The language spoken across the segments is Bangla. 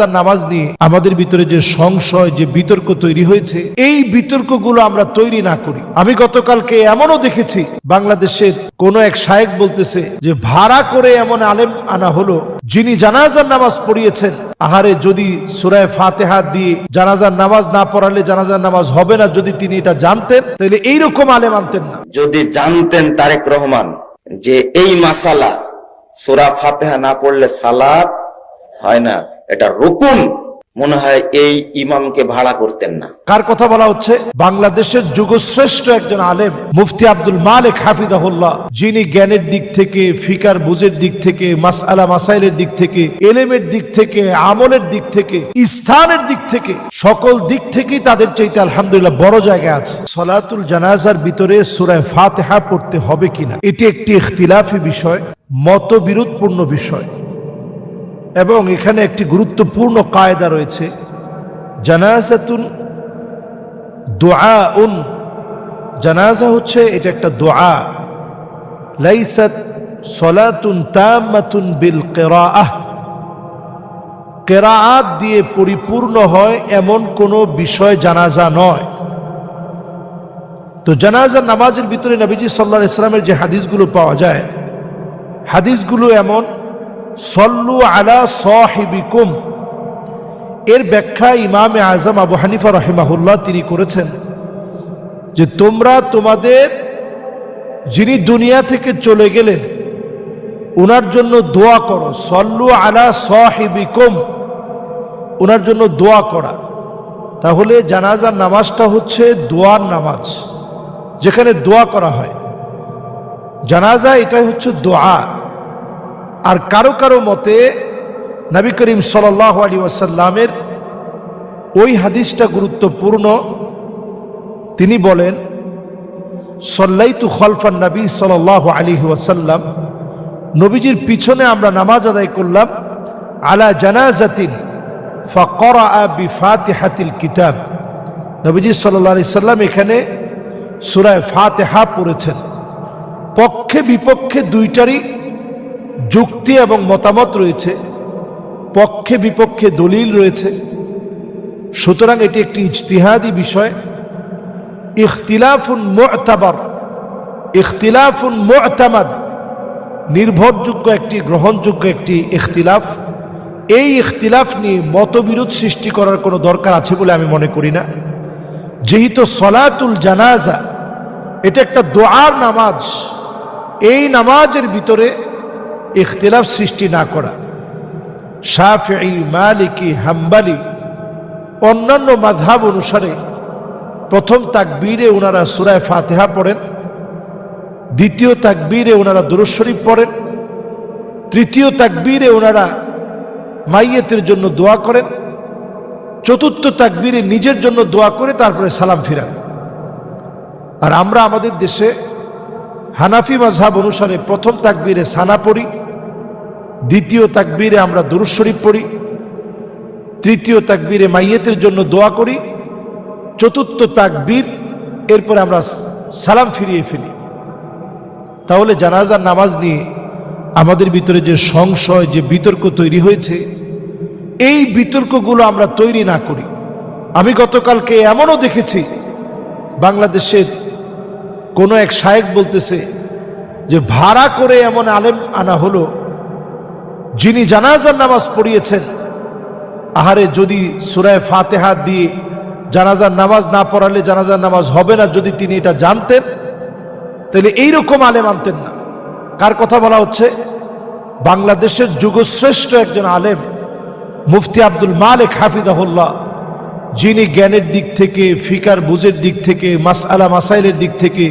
জানাজার নামাজ নিয়ে আমাদের ভিতরে যে সংশয়, যে বিতর্ক তৈরি হয়েছে, এই বিতর্কগুলো আমরা তৈরি না করি। আমি গতকালকে এমনও দেখেছি, বাংলাদেশের কোন এক শায়েক বলতেছে যে, ভাড়া করে এমন আলেম আনা হলো যিনি জানাজার নামাজ পড়িয়েছেন। আহারে, যদি সুরায় ফাতেহা দিয়ে জানাজার নামাজ না পড়ালে জানাজার নামাজ হবে না, যদি তিনি এটা জানতেন, তাহলে এইরকম আলেম আনতেন না। যদি জানতেন তারেক রহমান যে, এই মাসালা সোরা ফাতেহা না পড়লে সালাত হয় না। এটা রুকুন। মনে হয় এই ইমামকে ভাড়া করতেন না। কার কথা বলা হচ্ছে? বাংলাদেশের যুগশ্রেষ্ঠ একজন আলেম, মুফতি আব্দুল মালিক হাফিদাহুল্লাহ যিনি জ্ঞানের দিক থেকে, ফিকার বুঝের দিক থেকে, মাসআলা মাসাইলের দিক থেকে, এলেমের দিক থেকে, আমলের দিক থেকে, স্থানের দিক থেকে, সকল দিক থেকেই তাদের চাইতে আলহামদুলিল্লাহ বড় জায়গা আছে। সলাতুল জানাজার ভিতরে সুরায় ফাতেহা পড়তে হবে কিনা? এটি একটি ইখতিলাফি বিষয়, মতবিরোধপূর্ণ বিষয়। এবং এখানে একটি গুরুত্বপূর্ণ কায়দা রয়েছে। জানাজাতুন দোয়া উন জানাজা হচ্ছে এটা একটা দোয়া লাইসাত সলাতুন তামাতুন বিল কেরাআহ। কেরাআত দিয়ে পরিপূর্ণ হয় এমন কোনো বিষয় জানাজা নয়। তো জানাজা নামাজের ভিতরে নবীজি সাল্লাহ ইসলামের যে হাদিসগুলো পাওয়া যায়, হাদিসগুলো এমন সল্লু আলা সাহিবিকুম। এর ব্যাখ্যা ইমামে আজম আবু হানিফা রহিমাহুল্লাহ তিনি করেছেন যে তোমরা তোমাদের যিনি দুনিয়া থেকে চলে গেলেন ওনার জন্য দোয়া করো। সল্লু আলা সাহিবিকুম ওনার জন্য দোয়া করা। তাহলে জানাজার নামাজটা হচ্ছে দোয়ার নামাজ, যেখানে দোয়া করা হয়। জানাজা এটাই হচ্ছে দোয়া। আর কারও কারও মতে নবী করিম সাল্লাহ আলী ওয়াসাল্লামের ওই হাদিসটা গুরুত্বপূর্ণ। তিনি বলেন, সল্লাইতু খলফান নবী সাল্লাহ আলী ওয়াসাল্লাম, নবীজির পিছনে আমরা নামাজ আদায় করলাম, আলা জানাজাতিন ফকরা বিফাতিহাতিল কিতাব। নবীজি সাল্লাহ সাল্লাম এখানে সুরায় ফাতেহা পড়েছেন। পক্ষে বিপক্ষে দুইটারই যুক্তি এবং মতামত রয়েছে, পক্ষে বিপক্ষে দলিল রয়েছে। সুতরাং এটি একটি ইজতিহাদি বিষয়। ইখতিলাফুন মুতাবার, ইখতিলাফুন মুতামাদ, নির্ভরযোগ্য একটি, গ্রহণযোগ্য একটি ইখতিলাফ। এই ইখতিলাফ নিয়ে মতবিরোধ সৃষ্টি করার কোনো দরকার আছে বলে আমি মনে করি না। যেহেতু সলাতুল জানাজা, এটা একটা দোয়ার নামাজ। এই নামাজের ভিতরে ইখতিলাফ সৃষ্টি না করা। শাফি মালিকি, হাম্বালি, অন্যান্য মাধাব অনুসারে প্রথম তাকবীরে ওনারা সুরায় ফাতেহা পড়েন, দ্বিতীয় তাকবীরে ওনারা দুরুদ শরীফ পড়েন, তৃতীয় তাকবীরে ওনারা মাইয়েতের জন্য দোয়া করেন, চতুর্থ তাকবীরে নিজের জন্য দোয়া করে তারপরে সালাম ফিরান। আর আমরা আমাদের দেশে হানাফি মাঝহাব অনুসারে প্রথম তাকবীরে সানা পড়ি দ্বিতীয় তাকবীরে আমরা দুরুদ শরীফ পড়ি, তৃতীয় তাকবীরে মাইয়েতের জন্য দোয়া করি, চতুর্থ তাকবীর, এরপরে আমরা সালাম ফিরিয়ে ফেলি। তাহলে জানাজার নামাজ নিয়ে আমাদের ভিতরে যে সংশয়, যে বিতর্ক তৈরি হয়েছে, এই বিতর্কগুলো আমরা তৈরি না করি। আমি গতকালকে এমনও দেখেছি, বাংলাদেশের কোনো এক শায়েক বলতেছে যে, ভাড়া করে এমন আলেম আনা হলো যিনি জানাজার নামাজ পড়িয়েছেন, আহারে যদি সুরায় ফাতেহা দিয়ে জানাজার নামাজ না পড়ালে জানাজার নামাজ হবে না যদি তিনি এটা জানতেন, তাহলে এইরকম আলেম আনতেন না। কার কথা বলা হচ্ছে? বাংলাদেশের যুগশ্রেষ্ঠ একজন আলেম, মুফতি আব্দুল মালিক হাফিদাহুল্লাহ যিনি জ্ঞানের দিক থেকে, ফিকার বুঝের দিক থেকে, মাসআলা মাসাইলের দিক থেকে,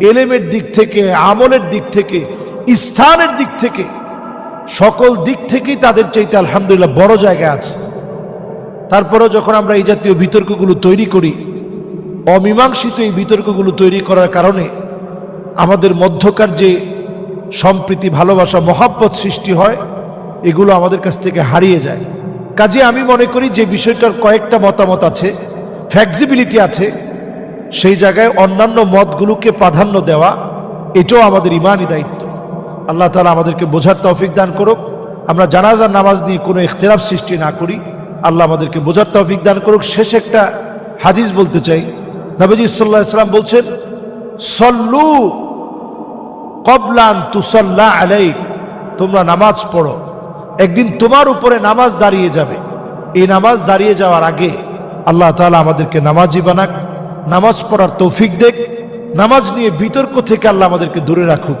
এলেমের দিক থেকে, আমলের দিক থেকে, স্থানের দিক থেকে সকল দিক থেকেই তাদের চাইতে আলহামদুলিল্লাহ বড় জায়গা আছে। তারপরেও যখন আমরা এই জাতীয় বিতর্কগুলো তৈরি করি, অমীমাংসিত এই বিতর্কগুলো তৈরি করার কারণে আমাদের মধ্যকার যে সম্প্রীতি, ভালোবাসা, মহাব্বত সৃষ্টি হয়, এগুলো আমাদের কাছ থেকে হারিয়ে যায়। কাজে আমি মনে করি যে বিষয়টার কয়েকটা মতামত আছে ফ্লেক্সিবিলিটি আছে, সেই জায়গায় অন্যান্য মতগুলোকে প্রাধান্য দেওয়া, এটাও আমাদের ইমানই দায়িত্ব। আল্লাহ তালা আমাদেরকে বোঝার তৌফিক দান করুক। আমরা জানাজার নামাজ নিয়ে কোনো ইখতলাফ সৃষ্টি না করি। আল্লাহ আমাদেরকে বোঝার তৌফিক দান করুক। শেষ একটা হাদিস বলতে চাই। নবীজি সাল্লাহ সাল্লাম বলছেন, সল্লু কবলান তুসল্লা আলাই তোমরা নামাজ পড়ো। একদিন তোমার উপরে নামাজ দাঁড়িয়ে যাবে। এই নামাজ দাঁড়িয়ে যাওয়ার আগে আল্লাহ তাআলা আমাদেরকে নামাজি বানাক। নামাজ পড়ার তৌফিক দেখ। নামাজ নিয়ে বিতর্ক থেকে আল্লাহ আমাদেরকে দূরে রাখুক।